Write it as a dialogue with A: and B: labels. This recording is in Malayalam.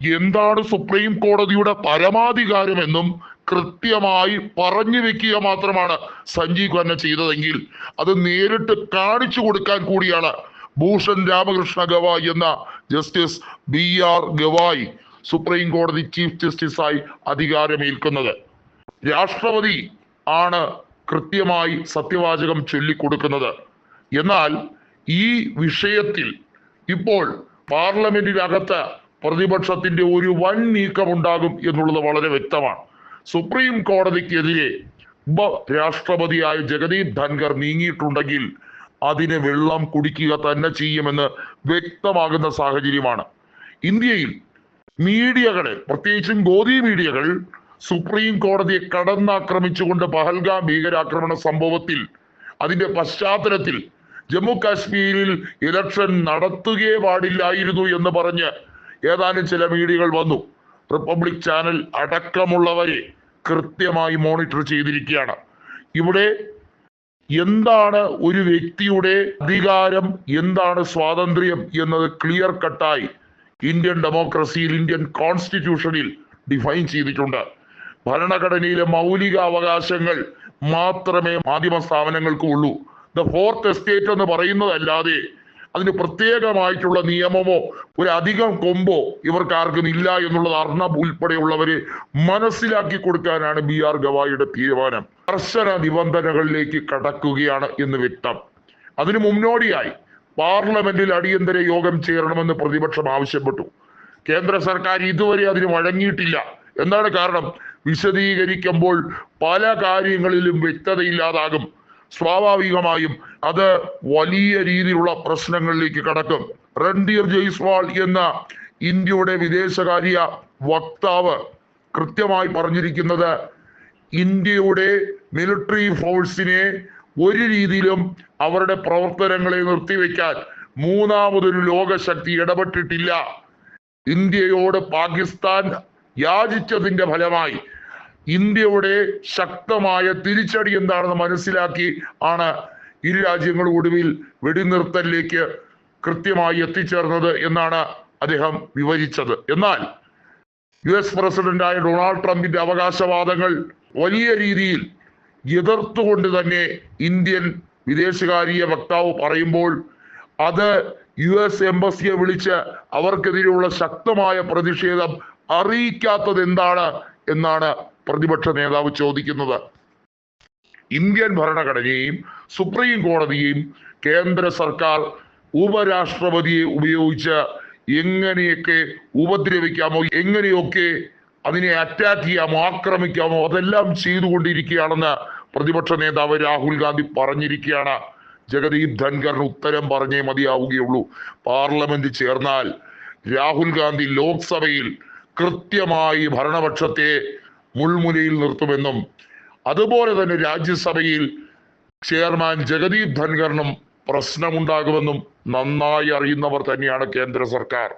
A: എന്താണ് സുപ്രീം കോടതിയുടെ പരമാധികാരമെന്നും കൃത്യമായി പറഞ്ഞു വെക്കുക മാത്രമാണ് സഞ്ജീവ് ഖന്ന ചെയ്തതെങ്കിൽ. അത് നേരിട്ട് കാണിച്ചു കൊടുക്കാൻ കൂടിയാണ് ഭൂഷൺ രാമകൃഷ്ണ ഗവായ് എന്ന justice B R Gavai supreme കോടതി ചീഫ് ജസ്റ്റിസായി അധികാരമേൽക്കുന്നത്. രാഷ്ട്രപതി ആണ് കൃത്യമായി സത്യവാചകം ചൊല്ലിക്കൊടുക്കുന്നത്. എന്നാൽ ഈ വിഷയത്തിൽ ഇപ്പോൾ പാർലമെന്റിനകത്ത് പ്രതിപക്ഷത്തിന്റെ ഒരു വൻ നീക്കമുണ്ടാകും എന്നുള്ളത് വളരെ വ്യക്തമാണ്. സുപ്രീം കോടതിക്കെതിരെ ഉപരാഷ്ട്രപതിയായ ജഗദീപ് ധൻഖർ നീങ്ങിയിട്ടുണ്ടെങ്കിൽ അതിന് വെള്ളം കുടിക്കുക തന്നെ ചെയ്യുമെന്ന് വ്യക്തമാകുന്ന സാഹചര്യമാണ്. ഇന്ത്യയിൽ മീഡിയകളെ പ്രത്യേകിച്ചും ഗോദി മീഡിയകൾ സുപ്രീം കോടതിയെ കടന്നാക്രമിച്ചുകൊണ്ട് പഹൽഗാം ഭീകരാക്രമണ സംഭവത്തിൽ അതിന്റെ പശ്ചാത്തലത്തിൽ ജമ്മു കാശ്മീരിൽ ഇലക്ഷൻ നടത്തുകയേ പാടില്ലായിരുന്നു എന്ന് പറഞ്ഞ് ഏതാനും ചില മീഡിയകൾ വന്നു. റിപ്പബ്ലിക് ചാനൽ അടക്കമുള്ളവരെ കൃത്യമായി മോണിറ്റർ ചെയ്തിരിക്കുകയാണ്. ഇവിടെ എന്താണ് ഒരു വ്യക്തിയുടെ അധികാരം എന്താണ് സ്വാതന്ത്ര്യം എന്നത് ക്ലിയർ കട്ടായി ഇന്ത്യൻ ഡെമോക്രസിയിൽ ഇന്ത്യൻ കോൺസ്റ്റിറ്റ്യൂഷനിൽ ഡിഫൈൻ ചെയ്തിട്ടുണ്ട്. ഭരണഘടനയിലെ മൗലിക അവകാശങ്ങൾ മാത്രമേ മാധ്യമ സ്ഥാപനങ്ങൾക്ക് ഉള്ളൂ. ദ ഫോർത്ത് എസ്റ്റേറ്റ് എന്ന് പറയുന്നതല്ലാതെ അതിന് പ്രത്യേകമായിട്ടുള്ള നിയമമോ ഒരു അധികം കൊമ്പോ ഇവർക്ക് ആർക്കും ഇല്ല എന്നുള്ളത് അർണബ് ഉൾപ്പെടെയുള്ളവരെ മനസ്സിലാക്കി കൊടുക്കാനാണ് ബി ആർ ഗവായിയുടെ തീരുമാനം. കർശന നിബന്ധനകളിലേക്ക് കടക്കുകയാണ് എന്ന് വ്യക്തം. അതിനു മുന്നോടിയായി പാർലമെന്റിൽ അടിയന്തര യോഗം ചേരണമെന്ന് പ്രതിപക്ഷം ആവശ്യപ്പെട്ടു. കേന്ദ്ര സർക്കാർ ഇതുവരെ അതിന് വഴങ്ങിയിട്ടില്ല. എന്താണ് കാരണം? വിശദീകരിക്കുമ്പോൾ പല കാര്യങ്ങളിലും വ്യക്തതയില്ലാതാകും. സ്വാഭാവികമായും അത് വലിയ രീതിയിലുള്ള പ്രശ്നങ്ങളിലേക്ക് കടക്കും. റൺധീർ ജയ്സ്വാൾ എന്ന ഇന്ത്യയുടെ വിദേശകാര്യ വക്താവ് കൃത്യമായി പറഞ്ഞിരിക്കുന്നത് ഇന്ത്യയുടെ മിലിറ്ററി ഫോഴ്സിനെ ഒരു രീതിയിലും അവരുടെ പ്രവർത്തനങ്ങളെ നിർത്തിവെക്കാൻ മൂന്നാമതൊരു ലോകശക്തി ഇടപെട്ടിട്ടില്ല. ഇന്ത്യയോട് പാകിസ്ഥാൻ യാചിച്ചതിന്റെ ഫലമായി ഇന്ത്യയുടെ ശക്തമായ തിരിച്ചടി എന്താണെന്ന് മനസ്സിലാക്കി ആണ് ഇരു രാജ്യങ്ങളും ഒടുവിൽ വെടിനിർത്തലിലേക്ക് കൃത്യമായി എത്തിച്ചേർന്നത് എന്നാണ് അദ്ദേഹം വിവരിച്ചത്. എന്നാൽ യു എസ് പ്രസിഡന്റായ ഡൊണാൾഡ് ട്രംപിന്റെ അവകാശവാദങ്ങൾ വലിയ രീതിയിൽ എതിർത്തുകൊണ്ട് തന്നെ ഇന്ത്യൻ വിദേശകാര്യ വക്താവ് പറയുമ്പോൾ അത് യു എസ് എംബസിയെ വിളിച്ച് അവർക്കെതിരെയുള്ള ശക്തമായ പ്രതിഷേധം അറിയിക്കാത്തത് എന്താണ് എന്നാണ് പ്രതിപക്ഷ നേതാവ് ചോദിക്കുന്നത്. ഇന്ത്യൻ ഭരണഘടനയെയും സുപ്രീം കോടതിയെയും കേന്ദ്ര സർക്കാർ ഉപരാഷ്ട്രപതിയെ ഉപയോഗിച്ച് എങ്ങനെയൊക്കെ ഉപദ്രവിക്കാമോ എങ്ങനെയൊക്കെ അതിനെ അറ്റാക്ക് ചെയ്യാമോ ആക്രമിക്കാമോ അതെല്ലാം ചെയ്തുകൊണ്ടിരിക്കുകയാണെന്ന് പ്രതിപക്ഷ നേതാവ് രാഹുൽ ഗാന്ധി പറഞ്ഞിരിക്കുകയാണ്. ജഗദീപ് ധൻഖറിന് ഉത്തരം പറഞ്ഞേ മതിയാവുകയുള്ളൂ. പാർലമെന്റ് ചേർന്നാൽ രാഹുൽ ഗാന്ധി ലോക്സഭയിൽ കൃത്യമായി ഭരണപക്ഷത്തെ മുൾമുനയിൽ നിർത്തുമെന്നും അതുപോലെ തന്നെ രാജ്യസഭയിൽ ചെയർമാൻ ജഗദീപ് ധൻഖറിനും പ്രശ്നമുണ്ടാകുമെന്നും നന്നായി അറിയുന്നവർ തന്നെയാണ് കേന്ദ്ര സർക്കാർ.